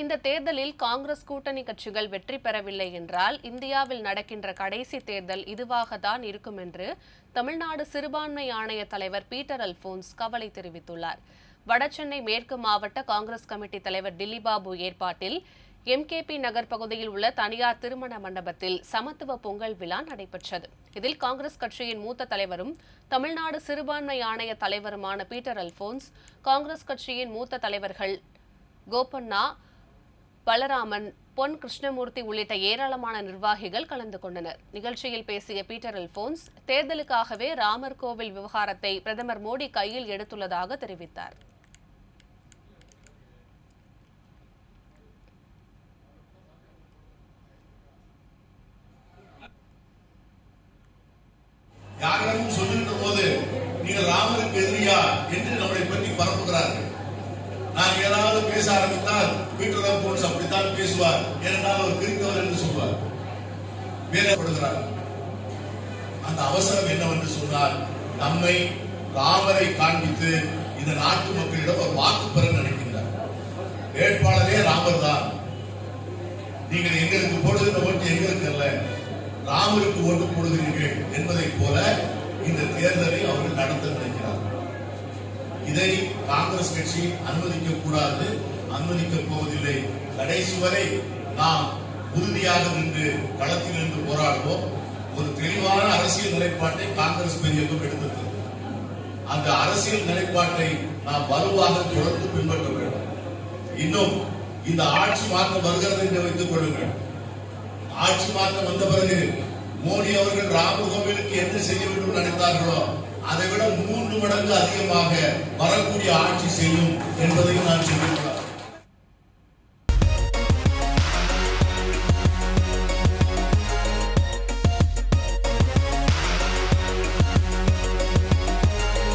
இந்த தேர்தலில் காங்கிரஸ் கூட்டணி கட்சிகள் வெற்றி பெறவில்லை என்றால் இந்தியாவில் நடக்கின்ற கடைசி தேர்தல் இதுவாக தான் இருக்கும் என்று தமிழ்நாடு சிறுபான்மை ஆணைய தலைவர் பீட்டர் அல்போன்ஸ் கவலை தெரிவித்துள்ளார். வடசென்னை மேற்கு மாவட்ட காங்கிரஸ் கமிட்டி தலைவர் டில்லிபாபு ஏற்பாட்டில் எம்கேபி நகர் பகுதியில் உள்ள தனியார் திருமண மண்டபத்தில் சமத்துவ பொங்கல் விழா நடைபெற்றது. இதில் காங்கிரஸ் கட்சியின் மூத்த தலைவரும் தமிழ்நாடு சிறுபான்மை ஆணைய தலைவருமான பீட்டர் அல்போன்ஸ் காங்கிரஸ் கட்சியின் மூத்த தலைவர்கள் கோபண்ணா பலராமன் பொன் கிருஷ்ணமூர்த்தி உள்ளிட்ட ஏராளமான நிர்வாகிகள் கலந்து கொண்டனர். நிகழ்ச்சியில் பேசிய பீட்டர் அல்போன்ஸ் தேர்தலுக்காகவே ராமர் கோவில் விவகாரத்தை பிரதமர் மோடி கையில் எடுத்துள்ளதாக தெரிவித்தார். யாரிடமும் சொல்லுகின்ற போது நீங்கள் ராமருக்கு எதிரியா? என்று நம்மளை பற்றி பரப்புகிறார்கள். நான் ஏதாவது பேச ஆரம்பித்தால் பீட்டர் போன்ஸ் அப்படித்தான் பேசுவார். ஏனென்றால் அவர் கிறித்தவர் என்று சொல்வார். வேதப்படுகிறார் அந்த அவசரம் என்னவென்று சொன்னால் நம்மை ராமரை காண்பித்து இந்த நாட்டு மக்களிடம் ஒரு வாக்கு பெற நினைக்கின்றார். வேட்பாளரே ராமர் தான். நீங்கள் எங்களுக்கு போடுகின்ற ஓட்டு எங்களுக்கு அல்ல. ராமருக்கு ஓட்டு போடுகிறீர்கள் என்பதைப் போல இந்த தேர்தலை அவர்கள் நடத்த நினைக்கிறார்கள். இதை காங்கிரஸ் கட்சி அனுமதிக்க கூடாது அனுமதிக்க போவதில்லை. கடைசி வரை நாம் உறுதியாக நின்று களத்தில் நின்று போராடுவோம். ஒரு தெளிவான அரசியல் நிலைப்பாட்டை காங்கிரஸ் பெரியக்கம் எடுத்தது அந்த அரசியல் நிலைப்பாட்டை நாம் வலுவாக தொடர்ந்து பின்பற்ற வேண்டும். இன்னும் இந்த ஆட்சி மாற்றம் வருகிறது என்று வைத்துக் கொள்ளுங்கள். ஆட்சி மாற்றம் வந்த பிறகு மோடி அவர்கள் ராம கோவிலுக்கு என்ன செய்ய வேண்டும் நினைத்தார்களோ அதை விட மூன்று மடங்கு அதிகமாக வரக்கூடிய ஆட்சி செய்யும் என்பதையும் நான் சொல்லியிருக்கிறேன்.